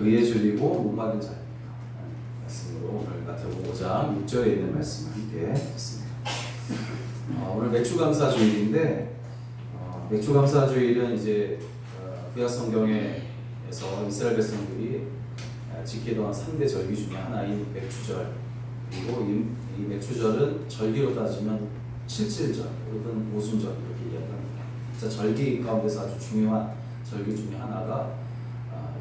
줄이고 목마른 자입니다. 말씀으로 오늘 마태복음 5장 6절에 있는 말씀을 함께 듣습니다. 어, 오늘 맥주감사주일인데 어, 맥주감사주일은 이제 어, 구약 성경에서 이스라엘 백성들이 어, 지키던 3대 절기 중에 하나인 맥주절 그리고 이, 이 맥주절은 절기로 따지면 칠칠절 혹은 오순절 이렇게 이야기합니다. 절기 가운데서 아주 중요한 절기 중에 하나가 아,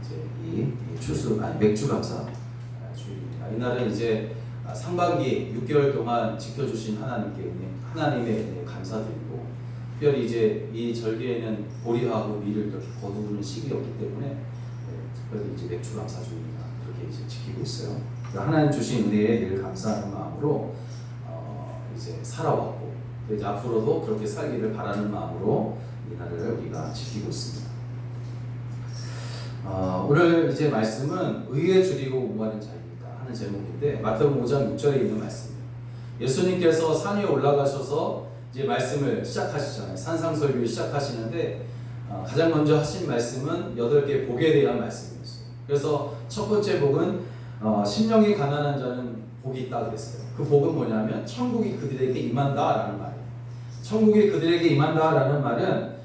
이제 이, 이 추수 아니 맥주 감사 아, 주일입니다. 이날은 이제 아, 상반기 6개월 동안 지켜주신 하나님께 하나님의 감사드리고 특별히 이제 이 절기에는 보리하고 밀을 이렇게 거두는 시기였기 때문에 네, 특별히 이제 맥주 감사 주일이다 그렇게 이제 지키고 있어요. 하나님 주신 은혜에 늘 감사하는 마음으로 어, 이제 살아왔고 또 이제 앞으로도 그렇게 살기를 바라는 마음으로 이날을 우리가 지키고 있습니다. 어, 오늘 이제 말씀은 의에 줄이고 무하는 자입니다 하는 제목인데 마태복음 5장 6절에 있는 말씀입니다. 예수님께서 산 위에 올라가셔서 이제 말씀을 시작하시잖아요. 산상설교를 시작하시는데 어, 가장 먼저 하신 말씀은 여덟 개 복에 대한 말씀이었어요. 그래서 첫 번째 복은 어, 심령이 가난한 자는 복이 있다 그랬어요. 그 복은 뭐냐면 천국이 그들에게 임한다라는 말이에요. 천국이 그들에게 임한다라는 말은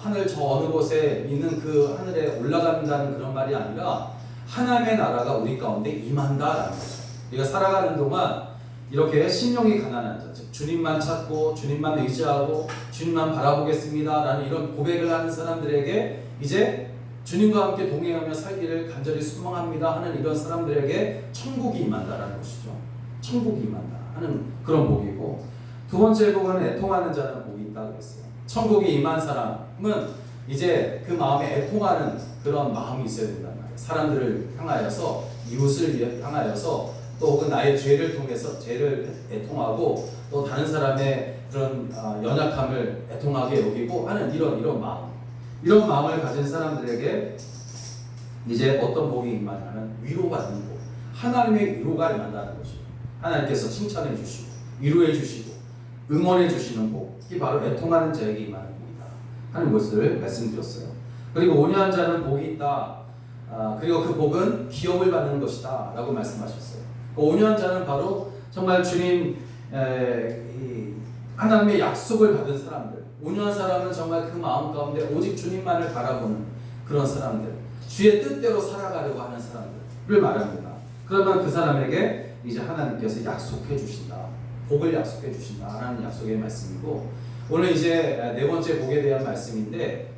하늘 저 어느 곳에 있는 그 하늘에 올라간다는 그런 말이 아니라 하나님의 나라가 우리 가운데 임한다라는 거죠. 우리가 살아가는 동안 이렇게 심령이 가난한 자, 즉 주님만 찾고 주님만 의지하고 주님만 바라보겠습니다라는 이런 고백을 하는 사람들에게 이제 주님과 함께 동행하며 살기를 간절히 소망합니다 하는 이런 사람들에게 천국이 임한다라는 것이죠. 천국이 임한다 하는 그런 복이고 두 번째 복은 애통하는 자는 복이 있다 그랬어요. 천국이 임한 사람은 이제 그 마음에 애통하는 그런 마음이 있어야 된단 말이에요. 사람들을 향하여서 이웃을 향하여서 또 혹은 나의 죄를 통해서 죄를 애통하고 또 다른 사람의 그런 어, 연약함을 애통하게 여기고 하는 이런 이런 마음. 이런 마음을 가진 사람들에게 이제 어떤 복이 임하냐면 위로받는 복. 하나님의 위로가 임한다는 것이죠 하나님께서 칭찬해 주시고 위로해 주시고 응원해 주시는 복 이 바로 애통하는 자에게 임하는 복이다. 하는 것을 말씀드렸어요. 그리고 온유한 자는 복이 있다. 아, 그리고 그 복은 기업을 받는 것이다. 라고 말씀하셨어요. 그 온유한 자는 바로 정말 주님 하나님의 약속을 받은 사람들. 온유한 사람은 정말 그 마음 가운데 오직 주님만을 바라보는 그런 사람들. 주의 뜻대로 살아가려고 하는 사람들을 말합니다. 그러면 그 사람에게 이제 하나님께서 약속해 주신다 복을 약속해 주신다 하는 약속의 말씀이고 오늘 이제 네 번째 복에 대한 말씀인데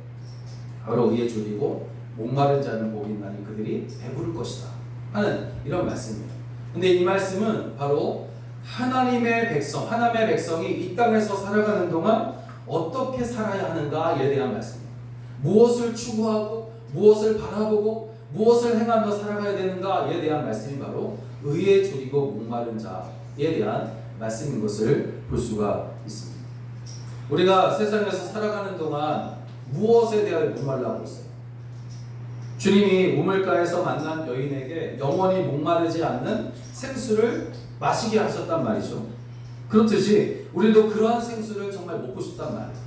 바로 의에 줄이고 목마른 자는 복이 있나니 그들이 배부를 것이다 하는 이런 말씀입니다 근데 이 말씀은 바로 하나님의 백성, 하나님의 백성이 이 땅에서 살아가는 동안 어떻게 살아야 하는가에 대한 말씀입니다. 무엇을 추구하고 무엇을 바라보고 무엇을 행하며 살아가야 되는가에 대한 말씀이 바로 의에 줄이고 목마른 자에 대한 말씀인 것을 볼 수가 있습니다. 우리가 세상에서 살아가는 동안 무엇에 대하여 목말라하고 있어요? 주님이 우물가에서 만난 여인에게 영원히 목마르지 않는 생수를 마시게 하셨단 말이죠. 그렇듯이 우리도 그러한 생수를 정말 먹고 싶단 말이에요.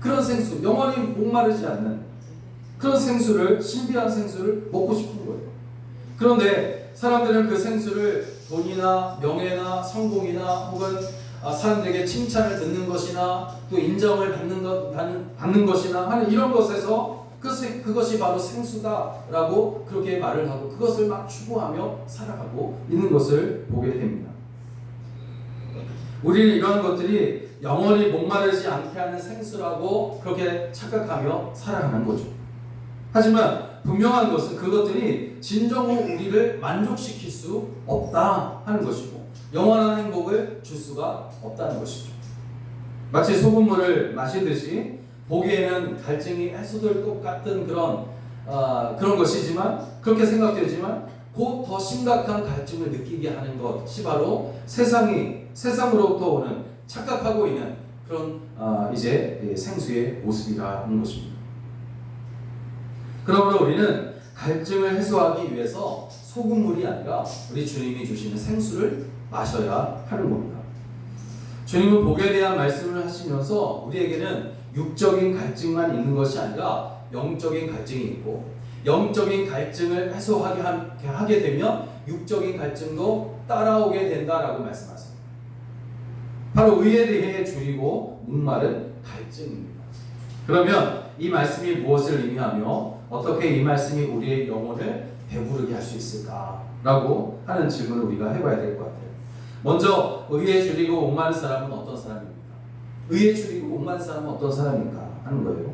그런 생수, 영원히 목마르지 않는 그런 생수를 신비한 생수를 먹고 싶은 거예요. 그런데 사람들은 그 생수를 돈이나 명예나 성공이나 혹은 아, 사람들에게 칭찬을 듣는 것이나 또 인정을 받는 것 받는, 것이나 하는 이런 것에서 그것이, 그것이 바로 생수다라고 그렇게 말을 하고 그것을 막 추구하며 살아가고 있는 것을 보게 됩니다. 우리는 이러한 것들이 영원히 목마르지 않게 하는 생수라고 그렇게 착각하며 살아가는 거죠. 하지만 분명한 것은 그것들이 진정으로 우리를 만족시킬 수 없다 하는 것이고 영원한 행복을 줄 수가 없다는 것이죠. 마치 소금물을 마시듯이 보기에는 갈증이 해소될 것 같은 그런 어, 그런 것이지만 그렇게 생각되지만 곧 더 심각한 갈증을 느끼게 하는 것이 바로 세상이 세상으로부터 오는 착각하고 있는 그런 어, 이제 생수의 모습이라는 것입니다. 그러므로 우리는 갈증을 해소하기 위해서 소금물이 아니라 우리 주님이 주시는 생수를 마셔야 하는 겁니다. 주님은 복에 대한 말씀을 하시면서 우리에게는 육적인 갈증만 있는 것이 아니라 영적인 갈증이 있고 영적인 갈증을 해소하게 하- 하게 되면 육적인 갈증도 따라오게 된다라고 말씀하세요. 바로 의에 대해 줄이고 목마른 갈증입니다. 그러면 이 말씀이 무엇을 의미하며 어떻게 이 말씀이 우리의 영혼을 배부르게 할 수 있을까라고 하는 질문을 우리가 해봐야 될 것 같아요. 먼저 의에 줄이고 목마른 사람은 어떤 사람입니까? 의에 줄이고 목마른 사람은 어떤 사람인가 하는 거예요.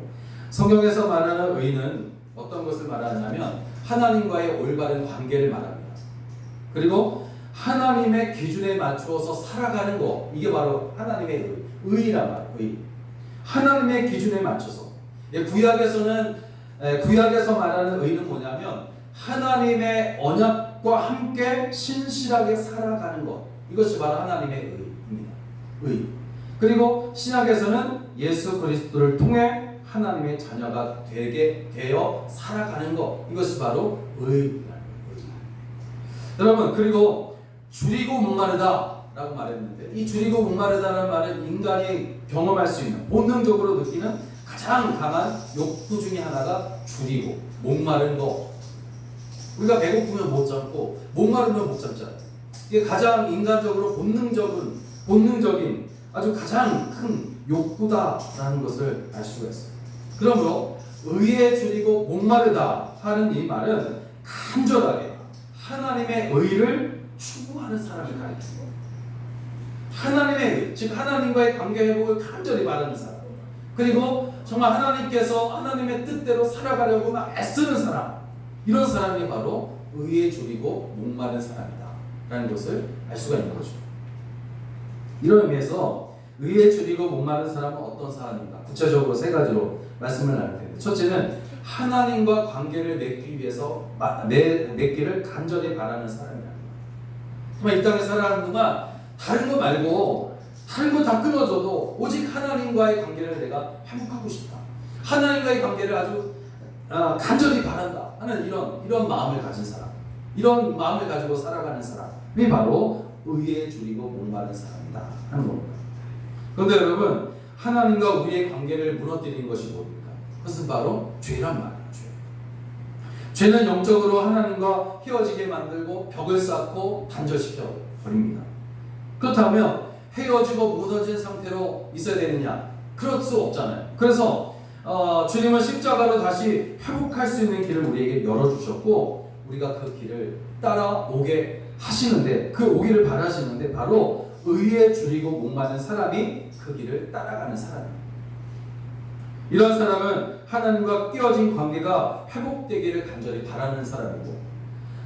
성경에서 말하는 의는 어떤 것을 말하냐면 하나님과의 올바른 관계를 말합니다. 그리고 하나님의 기준에 맞추어서 살아가는 것 이게 바로 하나님의 의, 의란 말이에요. 의. 하나님의 기준에 맞춰서 예, 구약에서는 에, 구약에서 말하는 의는 뭐냐면 하나님의 언약과 함께 신실하게 살아가는 것 이것이 바로 하나님의 의입니다. 의. 그리고 신약에서는 예수 그리스도를 통해 하나님의 자녀가 되게 되어 살아가는 것 이것이 바로 거예요. 여러분 그리고 줄이고 목마르다 라고 말했는데 이 줄이고 목마르다라는 말은 인간이 경험할 수 있는 본능적으로 느끼는 가장 강한 욕구 중에 하나가 줄이고 목마른 거. 우리가 배고프면 못 참고 목마르면 못 참잖아요. 이게 가장 인간적으로 본능적인 본능적인 아주 가장 큰 욕구다라는 것을 알 수가 있어요. 그러므로 의에 줄이고 목마르다 하는 이 말은 간절하게 하나님의 의를 추구하는 사람을 가리키는 거예요. 하나님의 의, 즉 하나님과의 관계 회복을 간절히 바라는 사람. 그리고 정말 하나님께서 하나님의 뜻대로 살아가려고 막 애쓰는 사람. 이런 사람이 바로 의에 줄이고 목마른 사람이다. 라는 것을 알 수가 있는 거죠. 이런 의미에서 의에 줄이고 목마른 사람은 어떤 사람인가? 구체적으로 세 가지로 말씀을 나눌 텐데 첫째는 하나님과 관계를 맺기 위해서 마- 매, 맺기를 간절히 바라는 사람이다. 정말 이 땅에 살아가는 동안 다른 거 말고 다른 거다 끊어져도 오직 하나님과의 관계를 내가 회복하고 싶다. 하나님과의 관계를 아주 아, 간절히 바란다 하는 이런 이런 마음을 가진 사람, 이런 마음을 가지고 살아가는 사람이 바로 의에 줄이고 목마른 사람이다 하는 겁니다. 그런데 여러분 하나님과 우리의 관계를 무너뜨리는 것이 뭡니까? 그것은 바로 죄란 말이에요. 죄. 죄는 영적으로 하나님과 헤어지게 만들고 벽을 쌓고 단절시켜 버립니다. 그렇다면 헤어지고 무너진 상태로 있어야 되느냐? 그럴 수 없잖아요. 그래서 어, 주님은 십자가로 다시 회복할 수 있는 길을 우리에게 열어주셨고 우리가 그 길을 따라오게 하시는데 그 오기를 바라시는데 바로 의에 줄이고 목마른 사람이 그 길을 따라가는 사람입니다. 이런 사람은 하나님과 끼어진 관계가 회복되기를 간절히 바라는 사람이고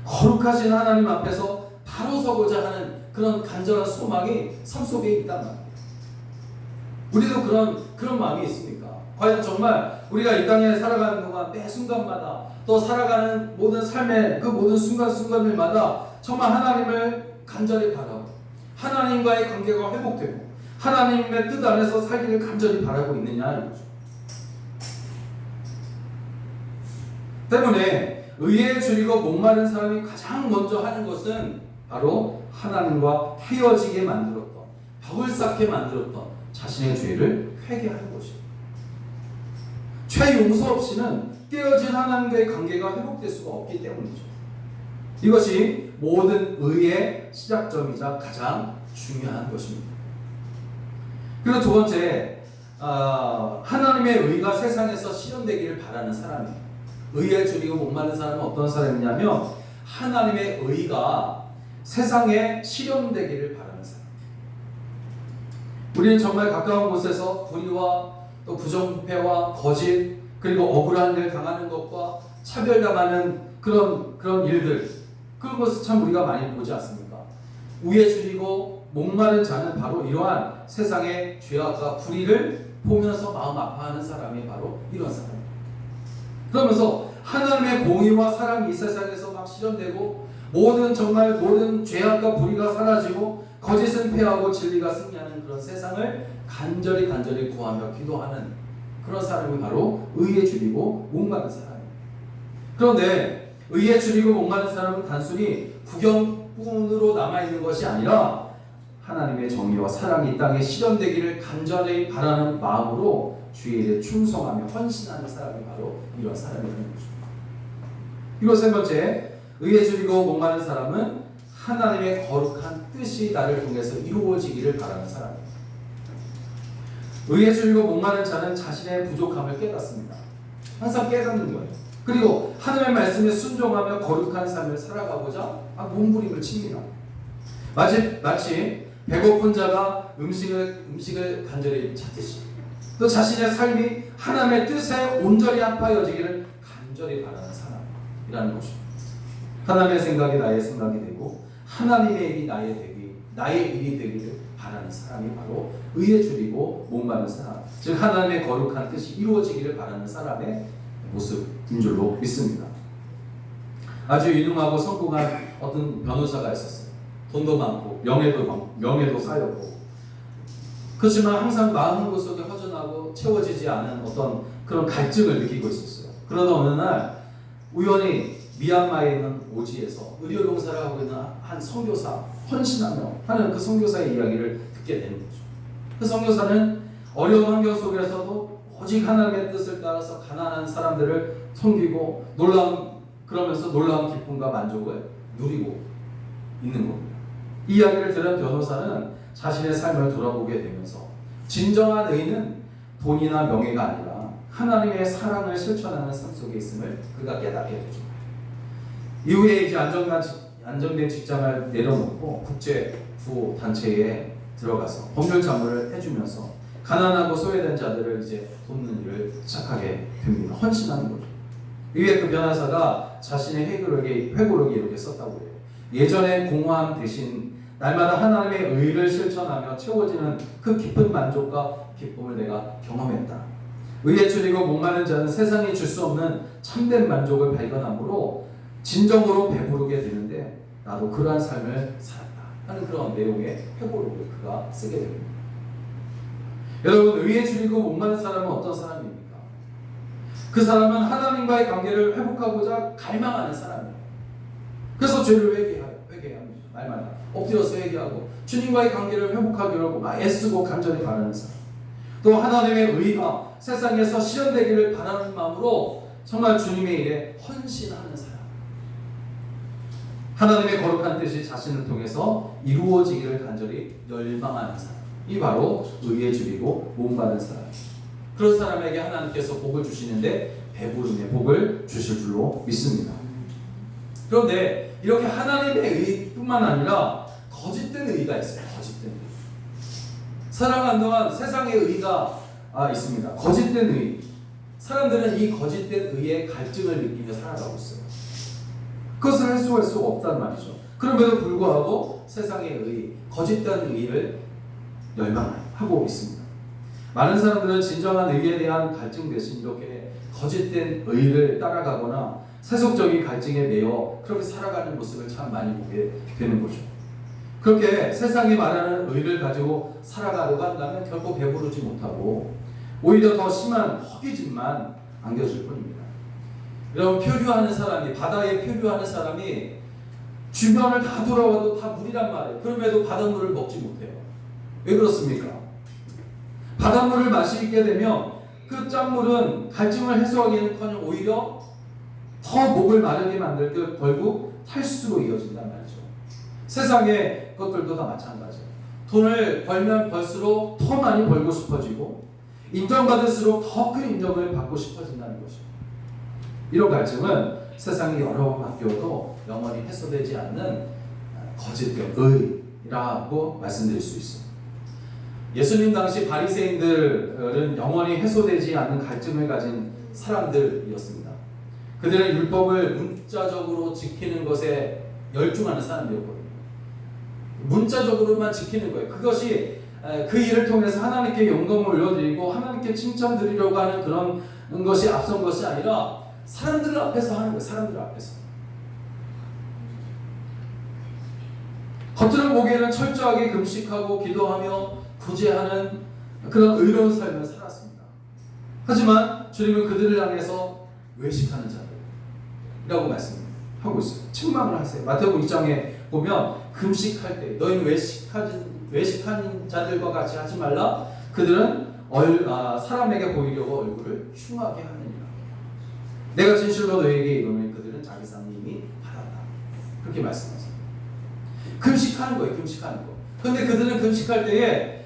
거룩하신 하나님 앞에서 바로 서고자 하는 그런 간절한 소망이 삶 속에 있단 말이에요. 우리도 그런 그런 마음이 있습니까? 과연 정말 우리가 이 땅에 살아가는 동안 매 순간마다 또 살아가는 모든 삶의 그 모든 순간순간들마다 정말 하나님을 간절히 바라고 하나님과의 관계가 회복되고 하나님의 뜻 안에서 살기를 간절히 바라고 있느냐 이거죠. 때문에 의에 줄이고 목마른 사람이 가장 먼저 하는 것은 바로 하나님과 헤어지게 만들었던 벽을 쌓게 만들었던 자신의 죄를 회개하는 것입니다. 죄 용서 없이는 깨어진 하나님과의 관계가 회복될 수가 없기 때문이죠. 이것이 모든 의의 시작점이자 가장 중요한 것입니다. 그리고 두 번째, 어, 하나님의 의가 세상에서 실현되기를 바라는 사람이에요. 의에 줄이고 목마른 사람은 어떤 사람이냐면 하나님의 의가 세상에 실현되기를 바라는 사람. 우리는 정말 가까운 곳에서 불의와 또 부정부패와 거짓 그리고 억울한 일 당하는 것과 차별당하는 그런 그런 일들 그런 것을 참 우리가 많이 보지 않습니까? 줄이고 목마른 자는 바로 이러한 세상의 죄악과 불의를 보면서 마음 아파하는 사람이 바로 이런 사람입니다. 그러면서 하나님의 공의와 사랑이 이 세상에서 막 실현되고 모든 정말 모든 죄악과 불의가 사라지고 거짓은 패하고 진리가 승리하는 그런 세상을 간절히 간절히 구하며 기도하는 그런 사람이 바로 의에 줄이고 목마른 사람입니다. 그런데 의에 줄이고 목마른 사람은 단순히 구경꾼으로 남아 있는 것이 아니라 하나님의 정의와 사랑이 이 땅에 실현되기를 간절히 바라는 마음으로 주의 일에 충성하며 헌신하는 사람이 바로 이런 사람이라는 것입니다. 그리고 세 번째, 의에 줄이고 목마른 사람은 하나님의 거룩한 뜻이 나를 통해서 이루어지기를 바라는 사람이에요. 의에 줄이고 목마른 자는 자신의 부족함을 깨닫습니다. 항상 깨닫는 거예요. 그리고 하나님의 말씀에 순종하며 거룩한 삶을 살아가고자 아, 몸부림을 칩니다. 마치, 마치 배고픈 자가 음식을, 음식을 간절히 찾듯이 또 자신의 삶이 하나님의 뜻에 온전히 합하여지기를 간절히 바라는 사람이라는 것입니다. 하나님의 생각이 나의 생각이 되고 하나님의 일이 나의 되기, 나의 일이 되기를 바라는 사람이 바로 의에 줄이고 목마른 사람, 즉 하나님의 거룩한 뜻이 이루어지기를 바라는 사람의 모습인 줄로 믿습니다. 아주 유능하고 성공한 어떤 변호사가 있었어요. 돈도 많고 명예도 많고 명예도 쌓였고 그렇지만 항상 마음 구석에 허전하고 채워지지 않은 어떤 그런 갈증을 느끼고 있었어요. 그러다 어느 날 우연히 미얀마에 있는 오지에서 의료 봉사를 하고 있는 한 선교사 헌신하며 하는 그 선교사의 이야기를 듣게 되는 거죠. 그 선교사는 어려운 환경 속에서도 오직 하나님의 뜻을 따라서 가난한 사람들을 섬기고 놀라운 그러면서 놀라운 기쁨과 만족을 누리고 있는 겁니다. 이 이야기를 들은 변호사는 자신의 삶을 돌아보게 되면서 진정한 의는 돈이나 명예가 아니라 하나님의 사랑을 실천하는 삶 속에 있음을 그가 깨닫게 되죠. 이후에 이제 안정된, 직장을 내려놓고 국제 구호 단체에 들어가서 법률 자문을 해주면서 가난하고 소외된 자들을 이제 돕는 일을 시작하게 됩니다. 헌신하는 거죠. 이후에 그 변호사가 자신의 회고록에, 회고록에 이렇게 썼다고 해요. 예전에 공허함 대신 날마다 하나님의 의를 실천하며 채워지는 그 깊은 만족과 기쁨을 내가 경험했다. 의에 줄이고 목마른 자는 세상이 줄 수 없는 참된 만족을 발견함으로 진정으로 배부르게 되는데 나도 그러한 삶을 살았다 하는 그런 내용의 회고록을 그가 쓰게 됩니다. 여러분 의에 줄이고 목마른 사람은 어떤 사람입니까? 그 사람은 하나님과의 관계를 회복하고자 갈망하는 사람이에요. 그래서 죄를 회개하여 회개합니다. 말마다 엎드려서 회개하고 주님과의 관계를 회복하기로 막 애쓰고 간절히 바라는 사람. 또 하나님의 의가 세상에서 실현되기를 바라는 마음으로 정말 주님의 일에 헌신하는 사람. 하나님의 거룩한 뜻이 자신을 통해서 이루어지기를 간절히 열망하는 사람. 이 바로 의에 줄이고 몸받은 사람. 그런 사람에게 하나님께서 복을 주시는데 배부름의 복을 주실 줄로 믿습니다. 그런데 이렇게 하나님의 의뿐만 아니라 거짓된 의가 있어요. 거짓된 의. 살아가는 동안 세상의 의가 아, 있습니다. 거짓된 의. 사람들은 이 거짓된 의의 갈증을 느끼며 살아가고 있어요. 그것을 해소할 수 없단 말이죠. 그럼에도 불구하고 세상의 의, 거짓된 의를 열망하고 있습니다. 많은 사람들은 진정한 의에 대한 갈증 대신 이렇게 거짓된 의를 따라가거나 세속적인 갈증에 매여 그렇게 살아가는 모습을 참 많이 보게 되는 거죠. 그렇게 세상이 말하는 의를 가지고 살아가려고 한다면 결코 배부르지 못하고 오히려 더 심한 허기짐만 안겨줄 뿐입니다. 여러분 표류하는 사람이 바다에 표류하는 사람이 주변을 다 돌아와도 다 물이란 말이에요. 그럼에도 바닷물을 먹지 못해요. 왜 그렇습니까? 바닷물을 마시게 되면 그 짠물은 갈증을 해소하기는커녕 오히려 더 목을 마르게 만들고 결국 탈수로 이어진단 말이죠. 세상의 것들도 다 마찬가지예요. 돈을 벌면 벌수록 더 많이 벌고 싶어지고 인정받을수록 더 큰 인정을 받고 싶어진다는 것이죠. 이런 갈증은 세상이 여러 번 바뀌어도 영원히 해소되지 않는 거짓된 의라고 말씀드릴 수 있습니다. 예수님 당시 바리새인들은 영원히 해소되지 않는 갈증을 가진 사람들이었습니다. 그들은 율법을 문자적으로 지키는 것에 열중하는 사람들이었거든요. 문자적으로만 지키는 거예요. 그것이 그 일을 통해서 하나님께 영광을 올려드리고 하나님께 칭찬드리려고 하는 그런 것이 앞선 것이 아니라 사람들 앞에서 하는 거예요. 사람들 앞에서. 겉으로 보기에는 철저하게 금식하고 기도하며 구제하는 그런 의로운 삶을 살았습니다. 하지만 주님은 그들을 향해서 외식하는 자들이라고 말씀하고 있어요. 책망을 하세요. 마태복음 2장에 보면 금식할 때 너희는 외식하는 외식하는 자들과 같이 하지 말라. 그들은 얼, 아, 사람에게 보이려고 얼굴을 흉하게 하느니라. 내가 진실로 너에게 이르노니 그들은 자기 삶을 그렇게 말씀하세요. 금식하는 거예요. 금식하는 거. 근데 그들은 금식할 때에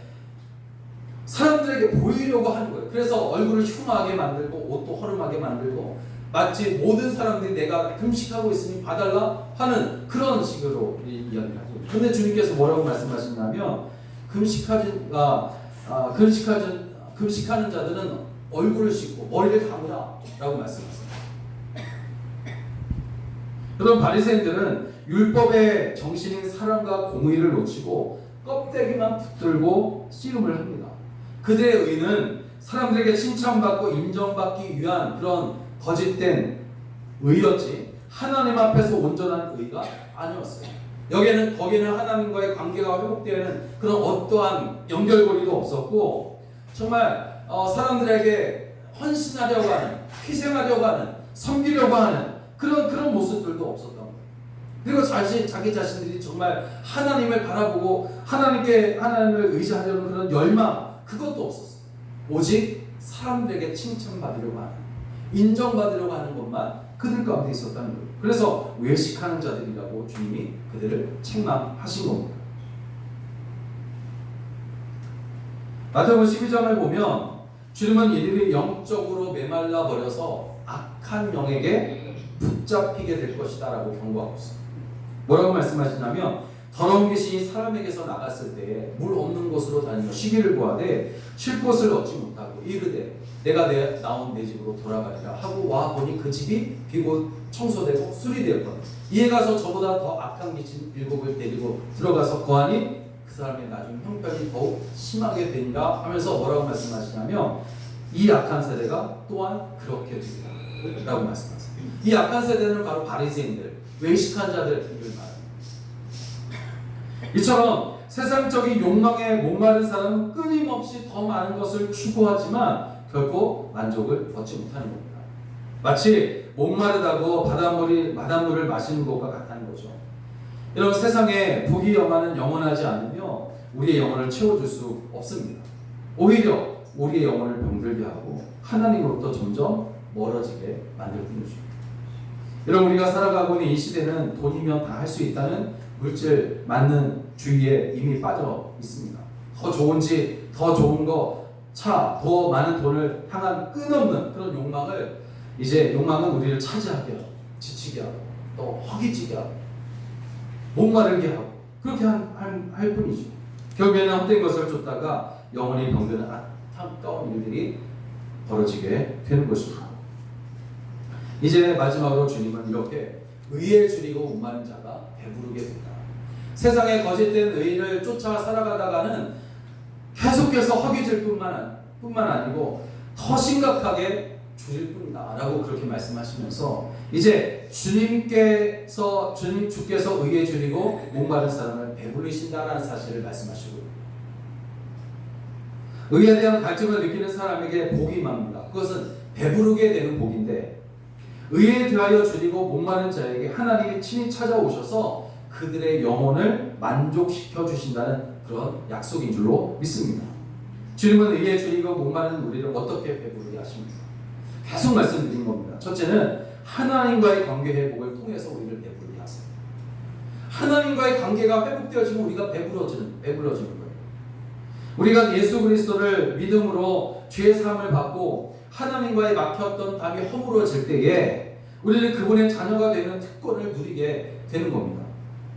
사람들에게 보이려고 하는 거예요. 그래서 얼굴을 흉하게 만들고 옷도 허름하게 만들고 마치 모든 사람들이 내가 금식하고 있으니 봐달라 하는 그런 식으로 이- 이야기를 하죠. 근데 주님께서 뭐라고 말씀하시냐면 금식하는 아, 아 금식하는 금식하는 자들은 얼굴을 씻고 머리를 감으라라고 말씀하세요. 그런 바리새인들은 율법의 정신인 사랑과 공의를 놓치고 껍데기만 붙들고 씨름을 합니다. 그들의 의는 사람들에게 칭찬받고 인정받기 위한 그런 거짓된 의였지 하나님 앞에서 온전한 의가 아니었어요. 여기에는 거기는 하나님과의 관계가 회복되는 그런 어떠한 연결고리도 없었고 정말 어, 사람들에게 헌신하려고 하는 희생하려고 하는 섬기려고 하는 그런 그런 모습들도 없었던 거예요. 그리고 자신 자기 자신들이 정말 하나님을 바라보고 하나님께 하나님을 의지하려는 그런 열망 그것도 없었어요. 오직 사람들에게 칭찬받으려고 하는 인정받으려고 하는 것만 그들 가운데 있었다는 거예요. 그래서 외식하는 자들이라고 주님이 그들을 책망하신 겁니다. 마태복음 12장을 보면 주님은 이들이 영적으로 메말라 버려서 악한 영에게 붙잡히게 될 것이다 라고 경고하고 있어요. 뭐라고 말씀하시냐면 더러운 귀신이 사람에게서 나갔을 때물 없는 곳으로 다니며 쉬기를 구하되 쉴 곳을 얻지 못하고 이르되 내가 내 나온 내 집으로 돌아가리라 하고 와 보니 그 집이 비고 청소되고 수리되었거든 이에 가서 저보다 더 악한 귀신 일곱을 데리고 들어가서 거하니 그 사람의 나중 형편이 더욱 심하게 된다 하면서 뭐라고 말씀하시냐면 이 악한 세대가 또한 그렇게 되리라 라고 말씀하세요 이 악한 세대는 바로 바리새인들 외식한 자들을 말합니다 이처럼 세상적인 욕망에 목마른 사람은 끊임없이 더 많은 것을 추구하지만 결코 만족을 얻지 못하는 겁니다. 마치 목마르다고 바닷물이 바닷물을 마시는 것과 같다는 거죠. 이런 세상에 복이 영화는 영원하지 않으며 우리의 영혼을 채워줄 수 없습니다. 오히려 우리의 영혼을 병들게 하고 하나님으로부터 점점 멀어지게 만들 뿐이죠. 여러분 우리가 살아가고 있는 이 시대는 돈이면 다 할 수 있다는 물질 맞는 주의에 이미 빠져 있습니다. 더 좋은 집, 더 좋은 거, 차, 더 많은 돈을 향한 끝없는 그런 욕망을 이제 욕망은 우리를 차지하게 하고 지치게 하고 또 허기지게 하고 목마르게 하고 그렇게 한, 한, 할 뿐이죠. 결국에는 헛된 것을 쫓다가 영원히 병드는 안타까운 일들이 벌어지게 되는 것입니다. 이제 마지막으로 주님은 이렇게 의에 줄이고 목마른 자가 배부르게 된다. 세상의 거짓된 의를 쫓아 살아가다가는 계속해서 허기질 뿐만, 뿐만 아니고 더 심각하게 줄일 뿐이다 라고 그렇게 말씀하시면서 이제 주님께서 주님 주께서 의에 줄이고 목마른 사람을 배부르신다라는 사실을 말씀하시고 의에 대한 갈증을 느끼는 사람에게 복이 임합니다. 그것은 배부르게 되는 복인데 의에 대하여 줄이고 목마른 자에게 하나님이 친히 찾아오셔서 그들의 영혼을 만족시켜 주신다는 그런 약속인 줄로 믿습니다. 주님은 의에 줄이고 목마른 우리를 어떻게 배부르게 하십니까? 계속 말씀드린 겁니다. 첫째는 하나님과의 관계 회복을 통해서 우리를 배부르게 하세요. 하나님과의 관계가 회복되어지면 우리가 배부러지는 배불러지는 거예요. 우리가 예수 그리스도를 믿음으로 죄의 사함을 받고 하나님과의 막혔던 담이 허물어질 때에 우리는 그분의 자녀가 되는 특권을 누리게 되는 겁니다.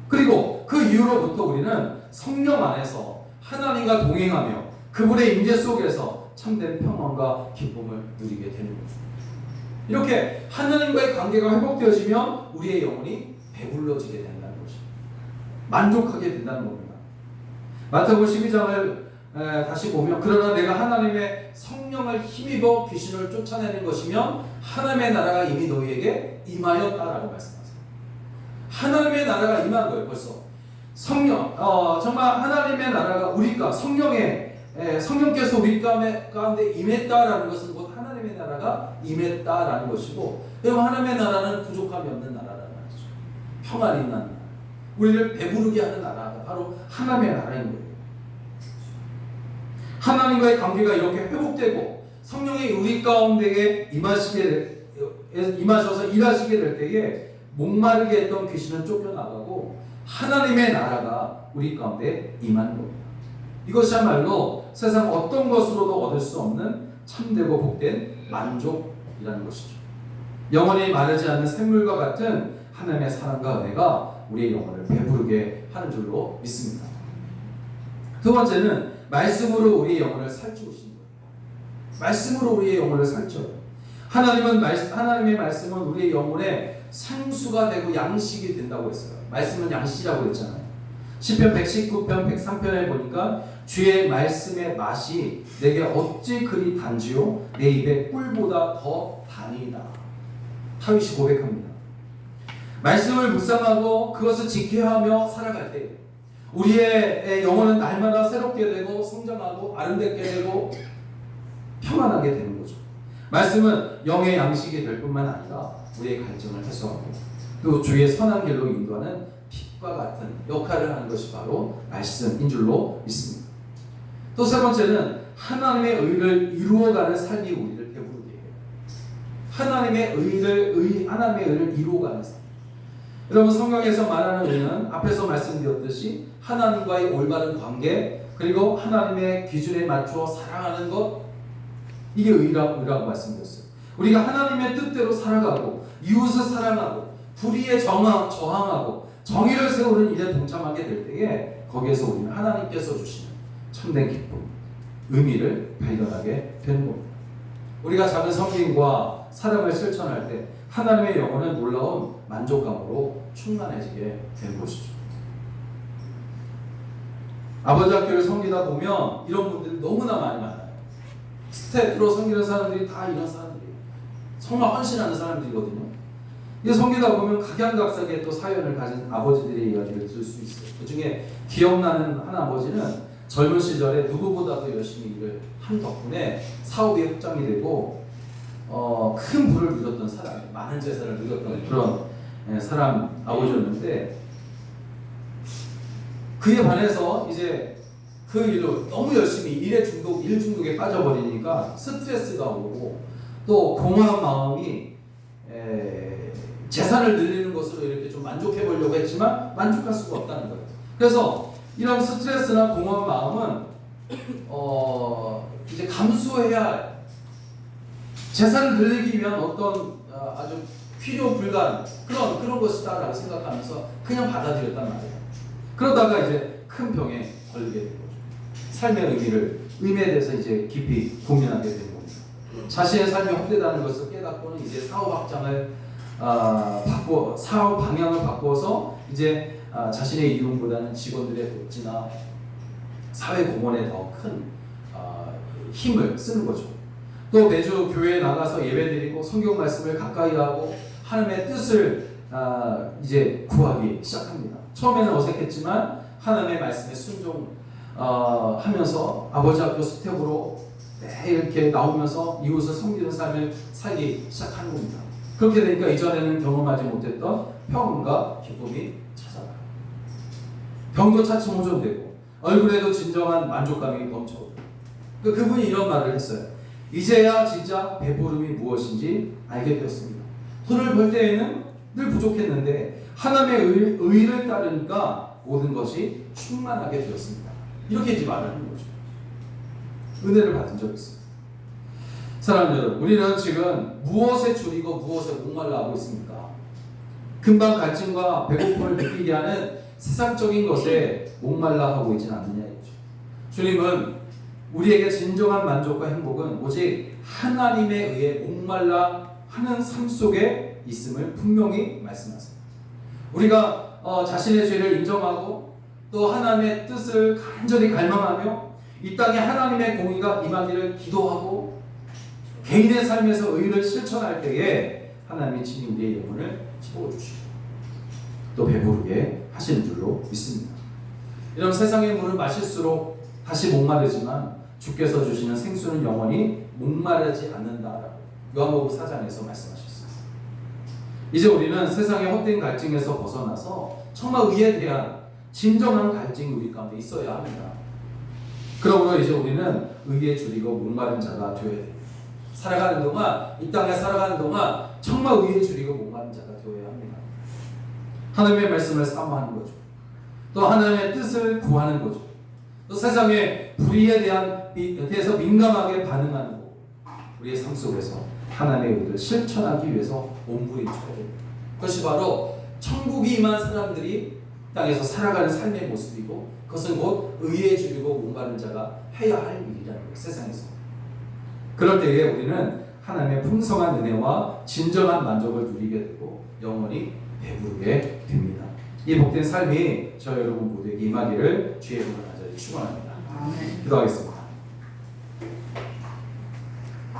그리고 그 이후로부터 우리는 성령 안에서 하나님과 동행하며 그분의 임재 속에서 참된 평안과 기쁨을 누리게 되는 거죠. 이렇게 하나님과의 관계가 회복되어지면 우리의 영혼이 배불러지게 된다는 것이 만족하게 된다는 겁니다. 마태복음 12장을 다시 보면 그러나 내가 하나님의 성령을 힘입어 귀신을 쫓아내는 것이면 하나님의 나라가 이미 너희에게 임하였다라고 말씀하세요. 하나님의 나라가 임한 거예요 벌써. 성령 어, 정말 하나님의 나라가 우리가 성령의 에, 성령께서 우리 가운데 임했다라는 것은 곧 하나님의 나라가 임했다라는 것이고 그럼 하나님의 나라는 부족함이 없는 나라라는 말이죠. 평안이 있는 나라. 우리를 배부르게 하는 나라가 바로 하나님의 나라인 거예요 하나님과의 관계가 이렇게 회복되고 성령이 우리 가운데에 임하시게 될- 임하셔서 일하시게 될 때에 목마르게 했던 귀신은 쫓겨나가고 하나님의 나라가 우리 가운데 임하는 겁니다. 이것이야말로 세상 어떤 것으로도 얻을 수 없는 참되고 복된 만족이라는 것이죠. 영원히 마르지 않는 샘물과 같은 하나님의 사랑과 은혜가 우리의 영혼을 배부르게 하는 줄로 믿습니다. 두 번째는 말씀으로 우리의 영혼을 살찌우시는 거예요. 말씀으로 우리의 영혼을 살쪄요. 하나님은 말, 하나님의 말씀은 우리의 영혼의 생수가 되고 양식이 된다고 했어요. 말씀은 양식이라고 했잖아요. 시편 119편 103편에 보니까 주의 말씀의 맛이 내게 어찌 그리 단지요 내 입에 꿀보다 더 단이다. 다윗이 고백합니다. 말씀을 묵상하고 그것을 지켜야 하며 살아갈 때 우리의 영혼은 날마다 새롭게 되고 성장하고 아름답게 되고 평안하게 되는 거죠. 말씀은 영의 양식이 될 뿐만 아니라 우리의 갈증을 해소하고 또 주의 선한 길로 인도하는 빛과 같은 역할을 하는 것이 바로 말씀인 줄로 믿습니다. 또 세 번째는 하나님의 의를 이루어가는 삶이 우리를 배부르게 해요. 하나님의 의를 의 하나님의 의를 이루어가는 삶. 여러분 성경에서 말하는 의는 앞에서 말씀드렸듯이 하나님과의 올바른 관계 그리고 하나님의 기준에 맞추어 사랑하는 것 이게 의라, 의라고 말씀드렸어요. 우리가 하나님의 뜻대로 살아가고 이웃을 사랑하고 불의에 정하, 저항하고 정의를 세우는 일에 동참하게 될 때에 거기에서 우리는 하나님께서 주시는 참된 기쁨, 의미를 발견하게 되는 겁니다. 우리가 작은 성김과 사랑을 실천할 때 하나님의 영혼은 놀라운 만족감으로 충만해지게 되는 것이죠. 아버지 학교를 섬기다 보면 이런 분들이 너무나 많이 만나요. 스태프로 섬기는 사람들이 다 이런 사람들이에요. 정말 헌신하는 사람들이거든요. 이 섬기다 보면 각양각색의 또 사연을 가진 아버지들의 이야기를 들을 수 있어요. 그 중에 기억나는 한 아버지는 젊은 시절에 누구보다도 열심히 일을 한 덕분에 사업이 확장이 되고 어, 큰 부를 누렸던 사람, 많은 재산을 누렸던 그런 예, 사람 아버지였는데 그에 반해서 이제 그 일로 너무 열심히 일에 중독, 일 중독에 빠져버리니까 스트레스가 오고 또 공허한 마음이 에, 재산을 늘리는 것으로 이렇게 좀 만족해 보려고 했지만 만족할 수가 없다는 거예요. 그래서 이런 스트레스나 공허한 마음은 어, 이제 감수해야 할 재산을 늘리기 위한 어떤 어, 아주 필요 불가한 그런 그런 것이다라고 생각하면서 그냥 받아들였단 말이에요. 그러다가 이제 큰 병에 걸리게 된 거죠. 삶의 의미를 의미에 대해서 이제 깊이 고민하게 된 겁니다. 자신의 삶이 헛되다는 것을 깨닫고는 이제 사업 확장을 아, 바꿔 사업 방향을 바꿔서 이제 아, 자신의 이용보다는 직원들의 복지나 사회 공헌에 더큰 아, 힘을 쓰는 거죠. 또 매주 교회에 나가서 예배드리고 성경 말씀을 가까이 하고 하나님의 뜻을 아, 이제 구하기 시작합니다. 처음에는 어색했지만 하나님의 말씀에 순종 어, 하면서 아버지 학교 스텝으로 매일 이렇게 나오면서 이웃을 섬기는 삶을 살기 시작하는 겁니다. 그렇게 되니까 이전에는 경험하지 못했던 평온과 기쁨이 찾아와요. 병도 차츰 호전되고 얼굴에도 진정한 만족감이 넘쳐오고 그 그분이 이런 말을 했어요. 이제야 진짜 배부름이 무엇인지 알게 되었습니다. 돈을 벌 때에는 늘 부족했는데 하나님의 의, 의를 따르니까 모든 것이 충만하게 되었습니다. 이렇게 이제 말하는 거죠. 은혜를 받은 적이 있습니다. 사랑하는 여러분, 우리는 지금 무엇에 줄이고 무엇에 목말라 하고 있습니까? 금방 갈증과 배고픔을 느끼게 하는 세상적인 것에 목말라 하고 있지는 않느냐 이거죠. 주님은 우리에게 진정한 만족과 행복은 오직 하나님에 의해 목말라 하는 삶 속에 있음을 분명히 말씀하세요. 우리가 어, 자신의 죄를 인정하고 또 하나님의 뜻을 간절히 갈망하며 이 땅에 하나님의 공의가 임하기를 기도하고 개인의 삶에서 의를 실천할 때에 하나님이 친히 우리의 영혼을 채워주시고 또 배부르게 하시는 줄로 믿습니다. 이런 세상의 물을 마실수록 다시 목마르지만 주께서 주시는 생수는 영원히 목마르지 않는다라고 요한복음 4장에서 말씀하셨어요. 이제 우리는 세상의 헛된 갈증에서 벗어나서 정말 의에 대한 진정한 갈증이 우리 가운데 있어야 합니다. 그러므로 이제 우리는 의에 줄이고 목마른 자가 되어야 됩니다. 살아가는 동안 이 땅에 살아가는 동안 정말 의에 줄이고 목마른 자가 되어야 합니다. 하나님의 말씀을 사모하는 거죠. 또 하나님의 뜻을 구하는 거죠. 또 세상의 불의에 대한 이- 대해서 민감하게 반응하는 거. 우리의 삶 속에서 하나님의 의를 실천하기 위해서 몸부림 쳐야 됩니다. 그것이 바로 천국이 임한 사람들이 땅에서 살아가는 삶의 모습이고 그것은 곧 의에 줄이고 목마른 자가 해야 할 일이라는 거예요. 세상에서. 그럴 때에 우리는 하나님의 풍성한 은혜와 진정한 만족을 누리게 되고 영원히 배부르게 됩니다. 이 복된 삶이 저 여러분 모두에게 임하기를 주의 이름으로 간절히 축원합니다. 기도하겠습니다.